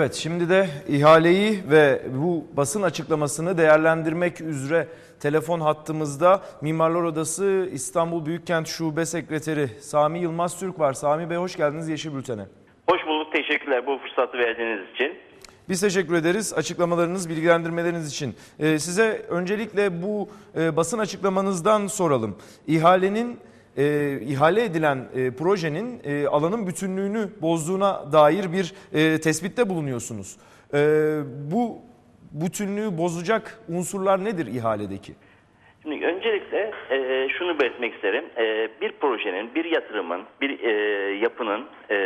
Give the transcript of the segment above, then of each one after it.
Evet şimdi de ihaleyi ve bu basın açıklamasını değerlendirmek üzere telefon hattımızda Mimarlar Odası İstanbul Büyükkent Şube Sekreteri Sami Yılmaz Türk var. Sami Bey hoş geldiniz Yeşil Bülten'e. Hoş bulduk. Teşekkürler bu fırsatı verdiğiniz için. Biz teşekkür ederiz açıklamalarınız, bilgilendirmeleriniz için. Ee, size öncelikle bu e, basın açıklamanızdan soralım. İhalenin e, ihale edilen e, projenin e, alanın bütünlüğünü bozduğuna dair bir e, tespitte bulunuyorsunuz. E, bu bütünlüğü bozacak unsurlar nedir ihaledeki? Şimdi öncelikle e, şunu belirtmek isterim. E, bir projenin, bir yatırımın, bir e, yapının e,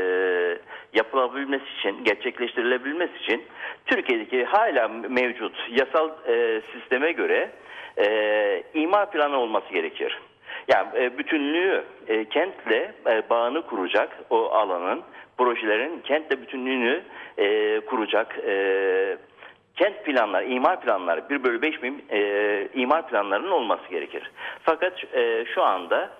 yapılabilmesi için, gerçekleştirilebilmesi için Türkiye'deki hala mevcut yasal e, sisteme göre e, imar planı olması gerekir. Yani e, bütünlüğü e, kentle e, bağını kuracak o alanın, projelerin kentle bütünlüğünü kuracak kent planları, imar planları 1 bölü 5 bin imar planlarının olması gerekir. Fakat şu anda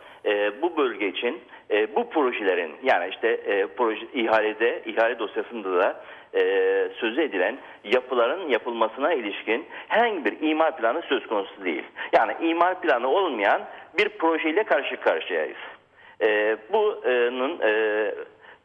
bu bölge için e, bu projelerin yani işte e, proje ihalede, ihale dosyasında da e, sözü edilen yapıların yapılmasına ilişkin herhangi bir imar planı söz konusu değil. Yani imar planı olmayan bir projeyle karşı karşıyayız. E, bunun e,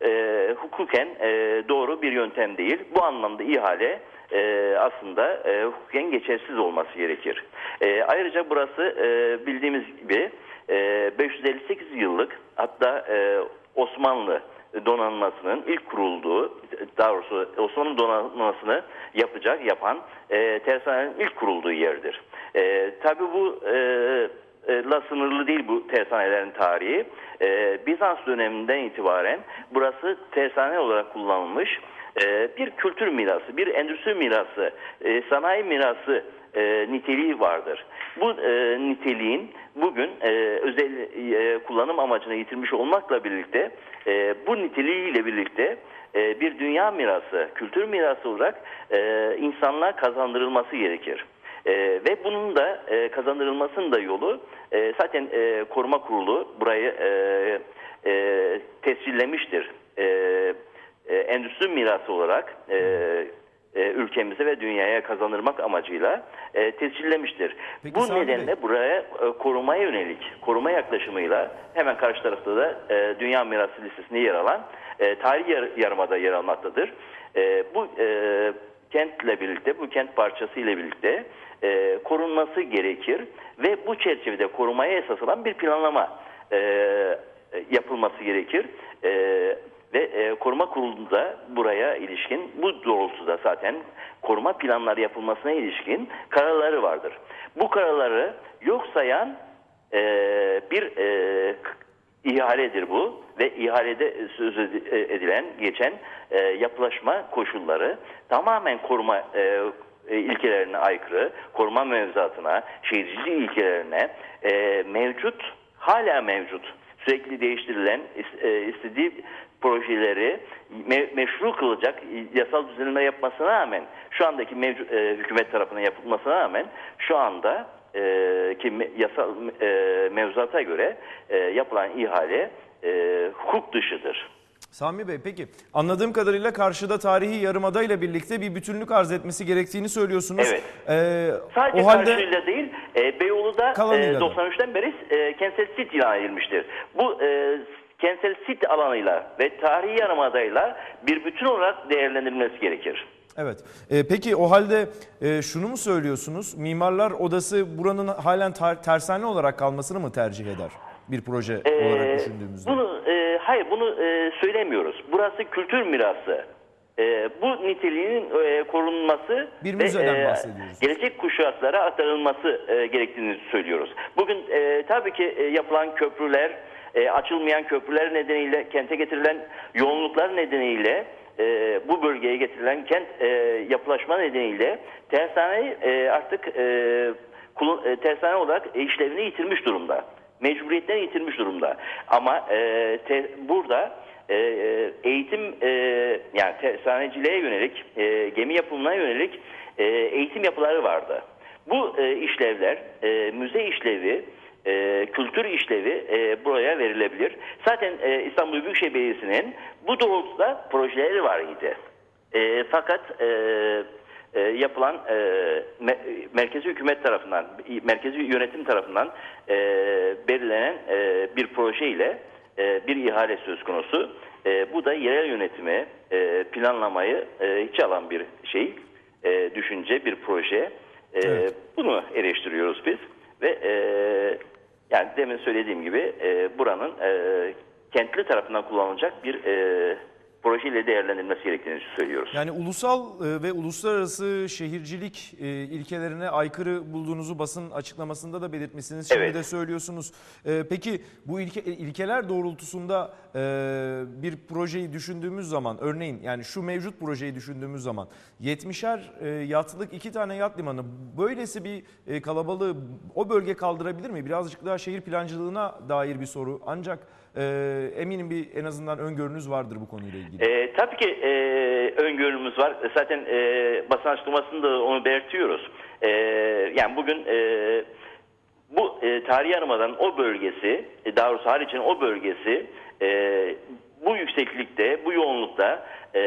e, hukuken e, doğru bir yöntem değil. Bu anlamda ihale e, aslında e, hukuken geçersiz olması gerekir. E, ayrıca burası e, bildiğimiz gibi e, 558 yıllık hatta e, Osmanlı donanmasının ilk kurulduğu, daha doğrusu Osmanlı donanmasını yapacak, yapan e, tersanenin ilk kurulduğu yerdir. E, Tabi bu e, la sınırlı değil bu tersanelerin tarihi. Ee, Bizans döneminden itibaren burası tersane olarak kullanılmış ee, bir kültür mirası, bir endüstri mirası, e, sanayi mirası e, niteliği vardır. Bu e, niteliğin bugün e, özel e, kullanım amacını yitirmiş olmakla birlikte e, bu niteliğiyle birlikte e, bir dünya mirası, kültür mirası olarak e, insanlığa kazandırılması gerekir. E, ve bunun da e, kazandırılmasının da yolu e, zaten e, koruma kurulu burayı e, e, tescillemiştir. E, e, endüstri mirası olarak e, e, ülkemize ve dünyaya kazandırmak amacıyla e, tescillemiştir. Peki Bu Sami nedenle Bey. buraya e, korumaya yönelik, koruma yaklaşımıyla hemen karşı tarafta da e, Dünya Mirası listesinde yer alan e, tarihi yar, yarımada yer almaktadır. E, bu e, kentle birlikte, bu kent parçası ile birlikte e, korunması gerekir ve bu çerçevede korumaya esas alan bir planlama e, yapılması gerekir. E, ve e, koruma kurulunda buraya ilişkin bu doğrultuda zaten koruma planları yapılmasına ilişkin kararları vardır. Bu kararları yok sayan e, bir e, ihaledir bu ve ihalede söz edi- edilen geçen e, yapılaşma koşulları tamamen koruma e, e, ilkelerine aykırı, koruma mevzuatına, şehircilik ilkelerine e, mevcut, hala mevcut, sürekli değiştirilen e, istediği projeleri me- meşru kılacak yasal düzenleme yapmasına rağmen şu andaki mevcut e, hükümet tarafından yapılmasına rağmen şu anda e, ki me- yasal e, mevzuata göre e, yapılan ihale e, hukuk dışıdır. Sami Bey peki anladığım kadarıyla karşıda tarihi yarımada ile birlikte bir bütünlük arz etmesi gerektiğini söylüyorsunuz. Evet. Ee, Sadece o halde karşıyla değil, e, Beyoğlu'da e, da. 93'ten beri e, kentsel sit ilan edilmiştir. Bu e, kentsel sit alanıyla ve tarihi yarımadayla bir bütün olarak değerlendirilmesi gerekir. Evet. Ee, peki o halde e, şunu mu söylüyorsunuz? Mimarlar Odası buranın halen tar- tersane olarak kalmasını mı tercih eder? Bir proje olarak Ee, düşündüğümüzde. Bunu e, hayır bunu e, söylemiyoruz. Burası kültür mirası. E, bu niteliğinin e, korunması Bir ve müzeden bahsediyoruz. gelecek kuşaklara aktarılması e, gerektiğini söylüyoruz. Bugün e, tabii ki e, yapılan köprüler, e, açılmayan köprüler nedeniyle, kente getirilen yoğunluklar nedeniyle e, bu bölgeye getirilen kent e, yapılaşma nedeniyle tersane e, artık e, e, tersane olarak işlevini yitirmiş durumda. Mecburiyetten yitirmiş durumda. Ama e, te- burada e, e, eğitim e, yani tersaneciliğe yönelik, e, gemi yapımına yönelik e, eğitim yapıları vardı. Bu e, işlevler, e, müze işlevi, e, kültür işlevi e, buraya verilebilir. Zaten e, İstanbul Büyükşehir Belediyesi'nin bu doğrultuda projeleri var idi. E, fakat e, e, yapılan e, me- merkezi hükümet tarafından, merkezi yönetim tarafından e, belirlenen e, bir proje ile e, bir ihale söz konusu. E, bu da yerel yönetimi, e, planlamayı e, hiç alan bir şey, e, düşünce, bir proje. E, Evet. Bunu eleştiriyoruz biz ve e, yani demin söylediğim gibi e, buranın e, kentli tarafından kullanılacak bir e, projeyle değerlendirilmesi gerektiğini söylüyoruz. Yani ulusal e, ve uluslararası şehircilik e, ilkelerine aykırı bulduğunuzu basın açıklamasında da belirtmişsiniz. Şimdi Evet. de söylüyorsunuz. E, Peki bu ilke, ilkeler doğrultusunda bir projeyi düşündüğümüz zaman örneğin yani şu mevcut projeyi düşündüğümüz zaman 70'er e, yatlık iki tane yat limanı böylesi bir kalabalığı o bölge kaldırabilir mi? Birazcık daha şehir plancılığına dair bir soru. Ancak e, eminim bir en azından öngörünüz vardır bu konuyla ilgili. E, tabii ki e, öngörümüz var. Zaten e, basın açıklamasında da onu belirtiyoruz. E, yani bugün e, bu e, tarihi yarımadan o bölgesi, e, daha doğrusu Haliç'in o bölgesi e, bu yükseklikte, bu yoğunlukta e,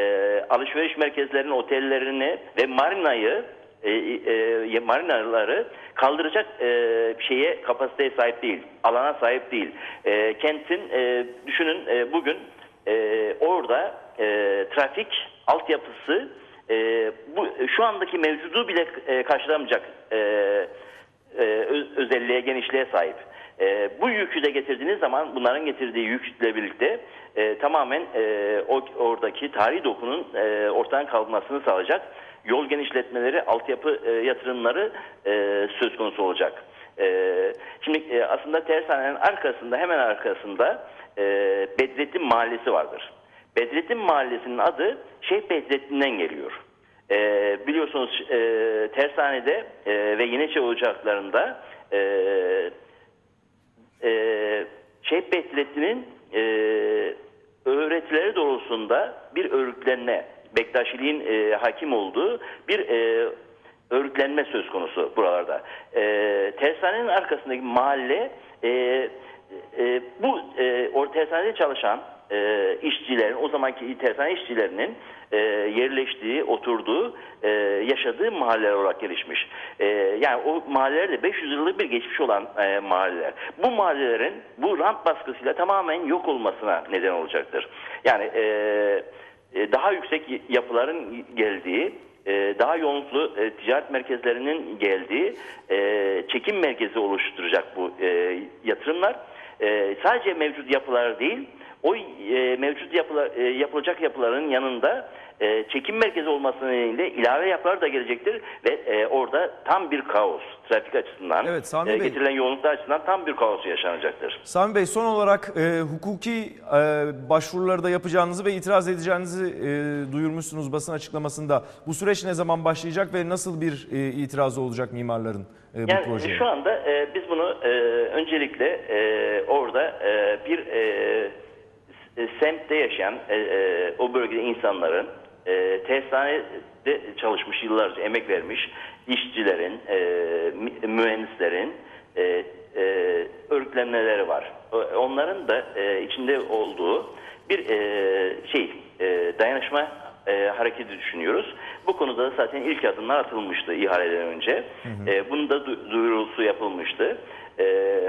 alışveriş merkezlerinin otellerini ve marinayı e, e, marinaları kaldıracak e, şeye kapasiteye sahip değil, alana sahip değil. E, kentin e, düşünün e, bugün e, orada e, trafik altyapısı e, bu şu andaki mevcudu bile e, karşılamayacak e, e, öz- özelliğe, genişliğe sahip. E, bu yükü de getirdiğiniz zaman bunların getirdiği yükle birlikte e, tamamen e, o, oradaki tarihi dokunun e, ortadan kalkmasını sağlayacak yol genişletmeleri, altyapı e, yatırımları e, söz konusu olacak. E, şimdi e, aslında tersanenin arkasında hemen arkasında e, Bedrettin Mahallesi vardır. Bedrettin Mahallesi'nin adı Şeyh Bedrettin'den geliyor. E, biliyorsunuz e, tersanede e, ve Yeniçeri ocaklarında e, e, Şeyh Bedrettin'in e, öğretileri doğrultusunda bir örgütlenme, Bektaşiliğin e, hakim olduğu bir e, örgütlenme söz konusu buralarda. E, tersanenin arkasındaki mahalle e, e, bu e, o tersanede çalışan e, işçilerin, o zamanki tersane işçilerinin e, yerleştiği, oturduğu, e, yaşadığı mahalleler olarak gelişmiş. E, yani o mahalleler de 500 yıllık bir geçmiş olan e, mahalleler. Bu mahallelerin bu rant baskısıyla tamamen yok olmasına neden olacaktır. Yani e, e, daha yüksek yapıların geldiği, e, daha yoğunluklu e, ticaret merkezlerinin geldiği e, çekim merkezi oluşturacak bu yatırımlar. Sadece mevcut yapılar değil, o mevcut yapılar, yapılacak yapıların yanında e, çekim merkezi olması nedeniyle ilave yapılar da gelecektir ve e, orada tam bir kaos trafik açısından, Evet, Sami e, Bey. getirilen yoğunluklar açısından tam bir kaos yaşanacaktır. Sami Bey son olarak e, hukuki e, başvuruları da yapacağınızı ve itiraz edeceğinizi e, duyurmuşsunuz basın açıklamasında. Bu süreç ne zaman başlayacak ve nasıl bir e, itirazı olacak mimarların e, bu Yani projeye? şu anda e, biz bunu e, öncelikle e, orada e, bir e, s- semtte yaşayan e, e, o bölgede insanların e, tersanede çalışmış yıllarca emek vermiş işçilerin, e, mü- mühendislerin e, e, örgütlenmeleri var. Onların da e, içinde olduğu bir e, şey e, dayanışma e, hareketi düşünüyoruz. Bu konuda da zaten ilk adımlar atılmıştı ihaleden önce. E, bunun da du- duyurusu yapılmıştı. E,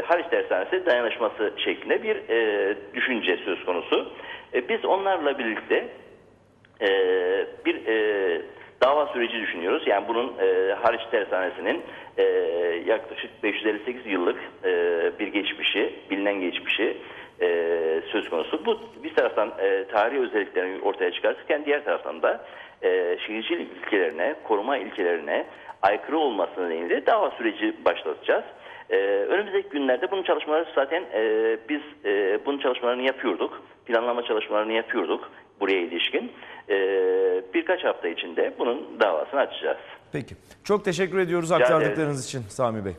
Haliç Dershanesi dayanışması şeklinde bir e, düşünce söz konusu. E, biz onlarla birlikte e, bir e, dava süreci düşünüyoruz. Yani bunun e, Hariç Tersanesi'nin e, yaklaşık 558 yıllık e, bir geçmişi, bilinen geçmişi e, söz konusu. Bu bir taraftan e, tarihi özelliklerini ortaya çıkartırken diğer taraftan da e, şehircilik ilkelerine, koruma ilkelerine aykırı olması nedeniyle dava süreci başlatacağız. Ee, önümüzdeki günlerde bunun çalışmaları zaten e, biz e, bunun çalışmalarını yapıyorduk. Planlama çalışmalarını yapıyorduk buraya ilişkin. Ee, birkaç hafta içinde bunun davasını açacağız. Peki. Çok teşekkür ediyoruz aktardıklarınız için Sami Bey.